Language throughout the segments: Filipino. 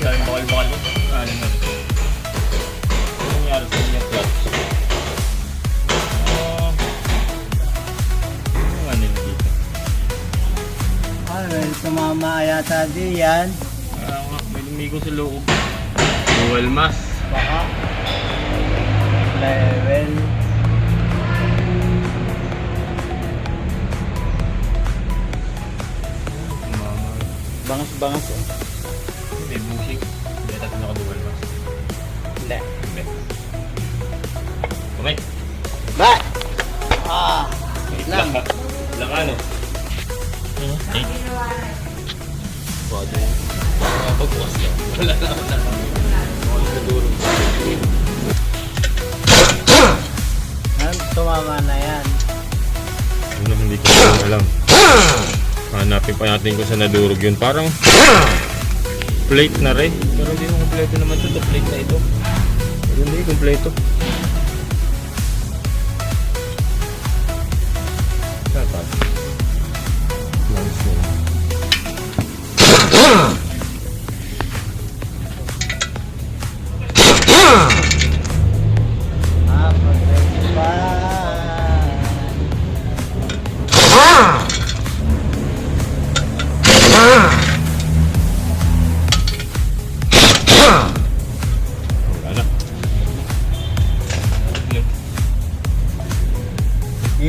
Ah, Dahil bakal-bakal mo. Ano na. Ano nangyari sa inyong clutch? Ah. Ano nga nila dito? Ano, may tumama yata di yan. Ah, nga, may lumigo sa loob. Dual mass. Baka. Level. Bangas-bangas eh. May bushing. Hindi, tatlo naka dual mass. Hindi. Hindi. Kumay. Ba! Ah! Wait lang. Lang ano? Eight. Wala. Pagbukas lang. Wala na. Wala na. Wala na duro. Ano, tumama na yan. Ano, hindi ko alam. Hanapin pa natin kung saan nadurog yun. Parang plate na rin. Pero hindi kompleto naman ito. Plate na ito. Hindi kompleto.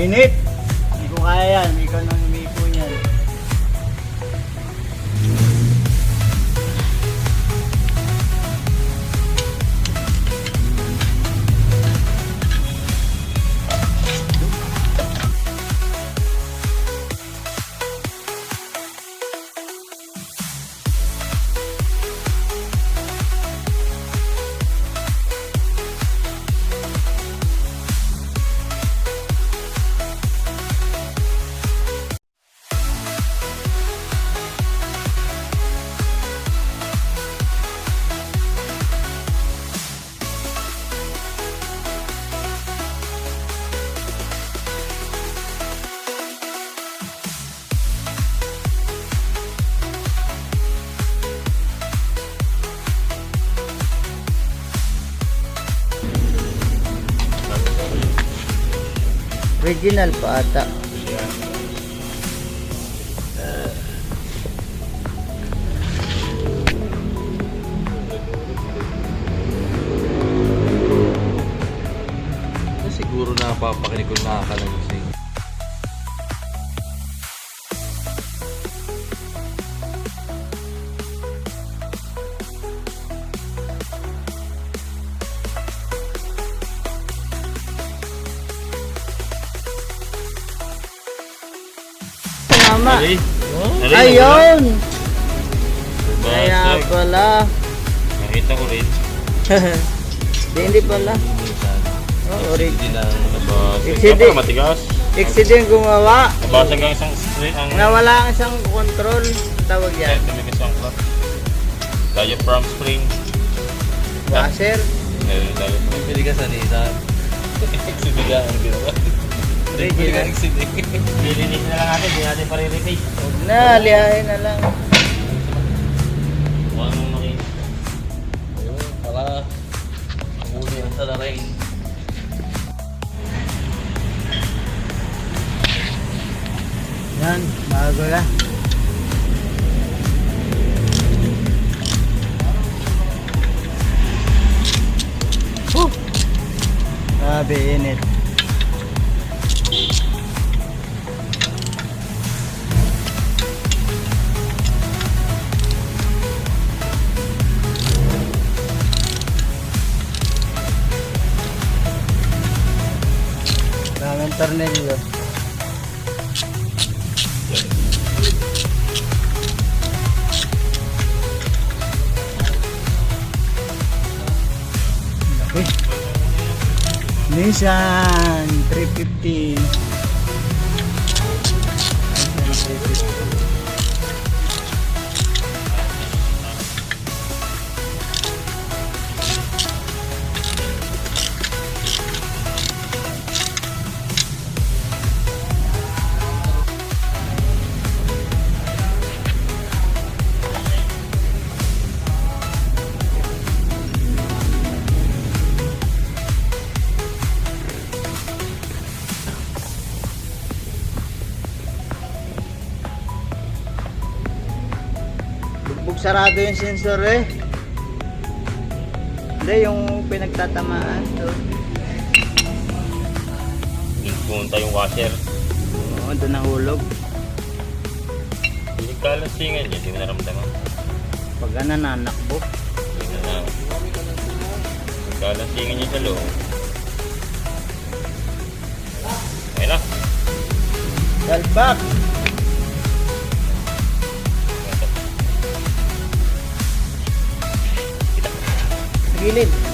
Init! Hindi ko kaya yan. Ikaw nang Original pa ata. Na siguro napapakinig kung nakakalagising. Tama. Ari? Ari, Ayun! Kaya Basag. pala. Nakita ko rin. Di, hindi pala. Oh, ori- hindi lang Nabasag. Exceed pala matigas. Accident gumawa. Nabasag ang isang. Ang Nawala ang isang control. Tawag yan. tumigas ang clutch. Diaphragm spring. Washer. Diaphragm. Pili ka sa Nissan. Exhibiga ang ginawa. Pili ka exhibit. Lilinis na lang natin. Hindi natin pare-repaint. Huwag na, lihain na lang. Kung anong makita. Ayun, para mahuli ang salarin. Yan, bago na. Whew! Grabe, init. Tornilyo. Uy. Nissan 350. Sarado yung sensor eh. Hindi, yung pinagtatamaan. Hindi pumunta yung washer. Oo, doon nahulog. Hindi kalasingan niya, hindi mo naramdaman. Pag nananakbo. Hindi na na. Kalasingan niya sa loob. Okay na. Salpak! Gilid.